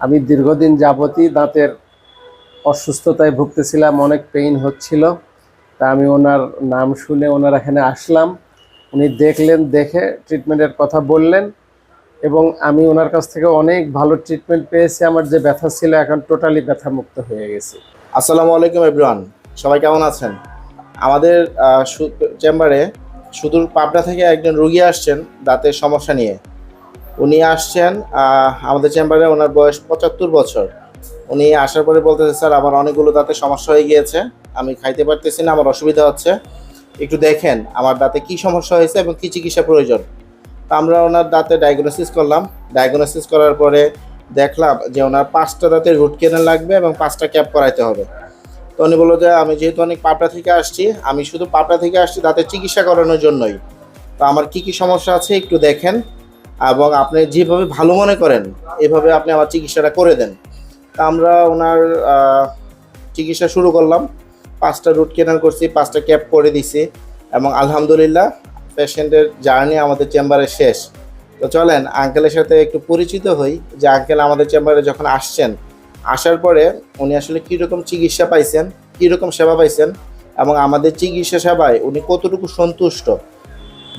আমি দীর্ঘদিন যাবতই দাঁতের অসুস্থতায় ভুগতেছিলাম, অনেক পেইন হচ্ছিল। তা আমি ওনার নাম শুনে ওনার এখানে আসলাম। উনি দেখলেন, দেখে ট্রিটমেন্টের কথা বললেন এবং আমি ওনার কাছ থেকে অনেক ভালো ট্রিটমেন্ট পেয়েছি। আমার যে ব্যথা ছিল এখন টোটালি ব্যথা মুক্ত হয়ে গেছে। আসসালামু আলাইকুম এভরিওয়ান সবাই কেমন আছেন? আমাদের চেম্বারে সুদূর পাবনা থেকে একজন রুগী আসছেন দাঁতের সমস্যা নিয়ে। উনি আসছেন আমাদের চেম্বারে ওনার বয়স পঁচাত্তর বছর। উনি আসার পরে বলতেছে, স্যার, আমার অনেকগুলো দাঁতে সমস্যা হয়ে গিয়েছে, আমি খাইতে পারতেছি না, আমার অসুবিধা হচ্ছে। একটু দেখেন আমার দাঁতে কি সমস্যা হয়েছে এবং কি চিকিৎসা প্রয়োজন। তা আমরা ওনার দাঁতে ডায়াগনোসিস করলাম। ডায়াগনোসিস করার পরে দেখলাম যে ওনার পাঁচটা দাঁতের রুট কেনাল লাগবে এবং পাঁচটা ক্যাপ করাইতে হবে। তো উনি বলল যে, আমি যেহেতু অনেক পাপড়া থেকে আসছি, আমি শুধু পাপড়া থেকে আসছি, দাঁতের চিকিৎসা করানোর জন্যই। তো আমার কি কি সমস্যা আছে একটু দেখেন। এবং আপনি যেভাবে ভালো মনে করেন, এভাবে আপনি আমার চিকিৎসাটা করে দেন। তা আমরা ওনার চিকিৎসা শুরু করলাম। পাঁচটা রুট কেনাল করছি, পাঁচটা ক্যাপ করে দিছি এবং আলহামদুলিল্লাহ পেশেন্টের জার্নি আমাদের চেম্বারে শেষ। তো চলেন আঙ্কেলের সাথে একটু পরিচিত হই যে আঙ্কেল আমাদের চেম্বারে যখন আসছেন, আসার পরে উনি আসলে কীরকম চিকিৎসা পাইছেন, কীরকম সেবা পাইছেন এবং আমাদের চিকিৎসা সেবায় উনি কতটুকু সন্তুষ্ট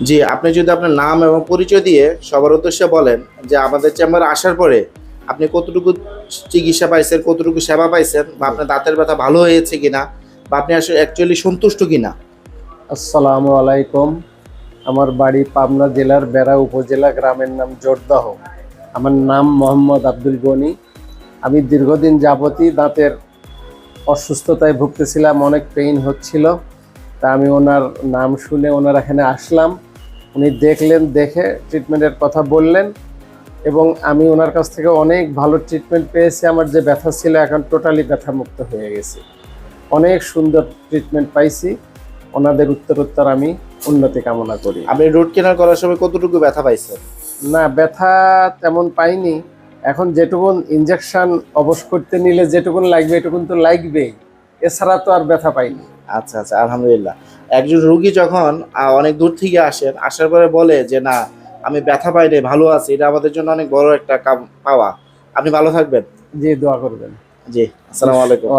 জি, আপনি যদি আপনার নাম এবং পরিচয় দিয়ে সবার উদ্দেশ্যে বলেন যে আমাদের চেম্বারে আসার পরে আপনি কতটুকু চিকিৎসা পাইছেন, কতটুকু সেবা পাইছেন বা আপনার দাঁতের ব্যথা ভালো হয়েছে কিনা বা আপনি আসলে অ্যাকচুয়ালি সন্তুষ্ট কিনা? আসসালামু আলাইকুম। আমার বাড়ি পাবনা জেলার বেড়া উপজেলা গ্রামের নাম জোরদাহ। আমার নাম মোহাম্মদ আব্দুল গনি। আমি দীর্ঘদিন যাবতই দাঁতের অসুস্থতায় ভুগতেছিলাম, অনেক পেইন হচ্ছিল। তা আমি ওনার নাম শুনে ওনার এখানে আসলাম। উনি দেখলেন দেখে ট্রিটমেন্টের কথা বললেন এবং আমি ওনার কাছ থেকে অনেক ভালো ট্রিটমেন্ট পেয়েছি। আমার যে ব্যথা ছিল এখন টোটালি ব্যথা মুক্ত হয়ে গেছে। অনেক সুন্দর ট্রিটমেন্ট পাইছি। ওনাদের উত্তরোত্তর আমি উন্নতি কামনা করি। আপনি রুট কেনার করার সময় কতটুকু ব্যথা পাইছেন? না ব্যথা তেমন পাইনি। এখন যেটুকুন ইঞ্জেকশন অবশ করতে নিলে যেটুকুন লাগবে এটুকুন তো লাগবেই। এছাড়া তো আর ব্যথা পাইনি। আচ্ছা আচ্ছা আলহামদুলিল্লাহ। একজন রুগী যখন অনেক দূর থেকে আসেন আসার পরে বলে যে না আমি ব্যথা পাই রে ভালো আছি এটা আমাদের জন্য অনেক বড় একটা কাম পাওয়া। আপনি ভালো থাকবেন? জি দোয়া করবেন। জি আসসালামু আলাইকুম।